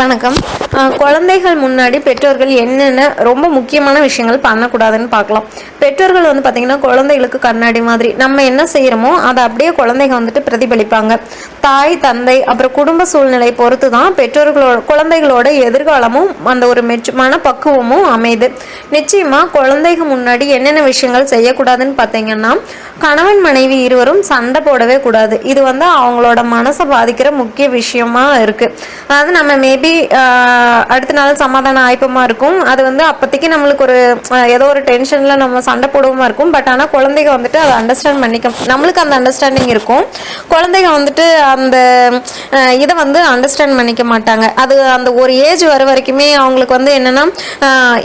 வணக்கம். குழந்தைகள் முன்னாடி பெற்றோர்கள் என்னென்ன ரொம்ப முக்கியமான விஷயங்கள் பண்ணக்கூடாதுன்னு பார்க்கலாம். பெற்றோர்கள் வந்து பார்த்திங்கன்னா குழந்தைகளுக்கு கண்ணாடி மாதிரி நம்ம என்ன செய்கிறோமோ அதை அப்படியே குழந்தைங்க வந்துட்டு பிரதிபலிப்பாங்க. தாய் தந்தை அப்புறம் குடும்ப சூழ்நிலை பொறுத்து தான் பெற்றோர்களோட குழந்தைகளோட எதிர்காலமும் அந்த ஒரு மெச்சு மனப்பக்குவமும் அமையுது. நிச்சயமாக குழந்தைங்க முன்னாடி என்னென்ன விஷயங்கள் செய்யக்கூடாதுன்னு பார்த்தீங்கன்னா கணவன் மனைவி இருவரும் சண்டை போடவே கூடாது. இது வந்து அவங்களோட மனசை பாதிக்கிற முக்கிய விஷயமா இருக்கு. அதாவது நம்ம மேபி அடுத்த நாள் சமாதானம் ஆயப்பமா இருக்கும். அது வந்து அப்போதைக்கு நம்மளுக்கு ஒரு ஏதோ ஒரு டென்ஷன்ல நம்ம சண்டை போடுவோமா இருக்கும். பட் ஆனால் குழந்தைங்க வந்துட்டு அதை அண்டர்ஸ்டாண்ட் பண்ணிக்க நம்மளுக்கு அந்த அண்டர்ஸ்டாண்டிங் இருக்கும். குழந்தைங்க வந்துட்டு அந்த இதை வந்து அண்டர்ஸ்டாண்ட் பண்ணிக்க மாட்டாங்க. அது அந்த ஒரு ஏஜ் வர வரைக்குமே அவங்களுக்கு வந்து என்னன்னா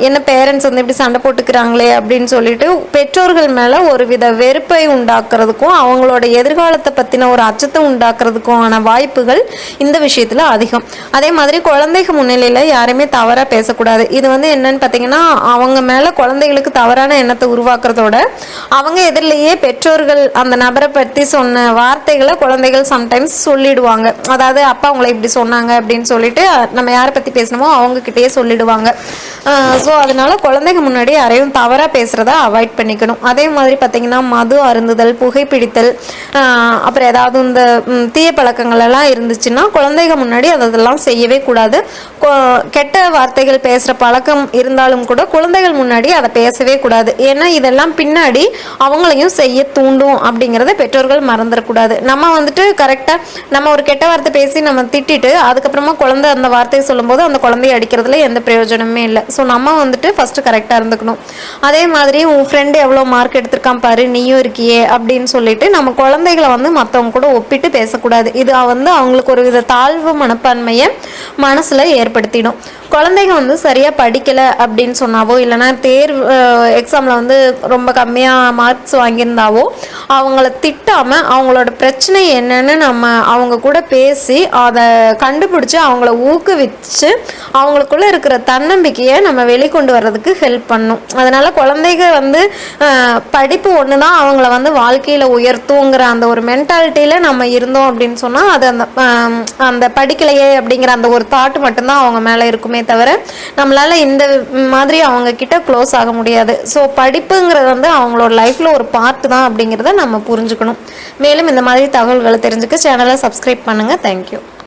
என்ன பேரண்ட்ஸ் வந்து இப்படி சண்டை போட்டுக்கிறாங்களே அப்படின்னு சொல்லிட்டு பெற்றோர்கள் மேல ஒரு வித வெறுப்பை உண்டாக்குறதுக்கும் அவங்களோட எதிர்காலத்தை பத்தின ஒரு அச்சத்தை உண்டாக்குறதுக்கான வாய்ப்புகள் இந்த விஷயத்துல அதிகம். அதே மாதிரி குழந்தைங்க முன்னிலையில் யாருமே தவறாக பேசக்கூடாது. இது வந்து என்னன்னு பார்த்தீங்கன்னா அவங்க மேலே குழந்தைகளுக்கு தவறான எண்ணத்தை உருவாக்குறதோட அவங்க எதிரிலேயே பெற்றோர்கள் அந்த நபரை பற்றி சொன்ன வார்த்தைகளை குழந்தைகள் சம்டைம்ஸ் சொல்லிடுவாங்க. அதாவது அப்பா அவங்கள இப்படி சொன்னாங்க அப்படின்னு சொல்லிட்டு நம்ம யாரை பற்றி பேசணுமோ அவங்க சொல்லிடுவாங்க. ஸோ அதனால குழந்தைங்க முன்னாடி யாரையும் தவறாக பேசுகிறத அவாய்ட் பண்ணிக்கணும். அதே மாதிரி பார்த்தீங்கன்னா மது அருந்துதல் புகைப்பிடித்தல் அப்புறம் ஏதாவது இந்த தீய பழக்கங்கள் எல்லாம் இருந்துச்சுன்னா குழந்தைங்க முன்னாடி அதெல்லாம் செய்யவே கூடாது. கூடாது கெட்ட வார்த்தைகள் பேசுகிற பழக்கம் இருந்தாலும் கூட குழந்தைகள் முன்னாடி அதை பேசவே கூடாது. ஏன்னா இதெல்லாம் பின்னாடி அவங்களையும் செய்ய தூண்டும் அப்படிங்கிறத பெற்றோர்கள் மறந்துடக்கூடாது நம்ம வந்துட்டு கரெக்டாக நம்ம ஒரு கெட்ட வார்த்தை பேசி நம்ம திட்டிட்டு அதுக்கப்புறமா குழந்தை அந்த வார்த்தையை சொல்லும்போது அந்த குழந்தைய அடிக்கிறதுல எந்த பிரயோஜனமே இல்லை. ஸோ நம்ம வந்துட்டு ஃபஸ்ட்டு கரெக்டாக இருந்துக்கணும். அதே மாதிரி உன் ஃப்ரெண்டு எவ்வளோ மார்க் எடுத்திருக்கான் பாரு நீயும் இருக்கியே அப்படின்னு சொல்லிட்டு நம்ம குழந்தைகளை வந்து மற்றவங்க கூட ஒப்பிட்டு பேசக்கூடாது. இது வந்து அவங்களுக்கு ஒரு வித தாழ்வு மனப்பான்மையை மனசில் ஏற்படுத்திடும். குழந்தைங்க வந்து சரியாக படிக்கலை அப்படின்னு சொன்னாவோ இல்லைன்னா தேர்வு எக்ஸாமில் வந்து ரொம்ப கம்மியாக மார்க்ஸ் வாங்கியிருந்தாவோ அவங்கள திட்டாமல் அவங்களோட பிரச்சனை என்னன்னு நம்ம அவங்க கூட பேசி அதை கண்டுபிடிச்சி அவங்கள ஊக்குவிச்சு அவங்களுக்குள்ளே இருக்கிற தன்னம்பிக்கையை நம்ம வெளிக்கொண்டு வர்றதுக்கு ஹெல்ப் பண்ணும். அதனால் குழந்தைங்க வந்து படிப்பு ஒன்று தான் அவங்கள வந்து வாழ்க்கையில் உயர்த்துங்கிற அந்த ஒரு மென்டாலிட்டியில் நம்ம இருந்தோம் அப்படின்னு சொன்னால் அது அந்த அந்த படிக்கலையே அப்படிங்கிற அந்த ஒரு தாட் மட்டும்தான் அவங்க மேலே இருக்குமே தவிர நம்மளால இந்த மாதிரி அவங்க கிட்ட க்ளோஸ் ஆக முடியாது. ஸோ படிப்புங்கிறது வந்து அவங்களோட லைஃப்பில் ஒரு பார்ட் தான் அப்படிங்கிறத நம்ம புரிஞ்சுக்கணும். மேலும் இந்த மாதிரி தகவல்களை தெரிஞ்சுக்க சேனலை சப்ஸ்கிரைப் பண்ணுங்கள் தேங்க்யூ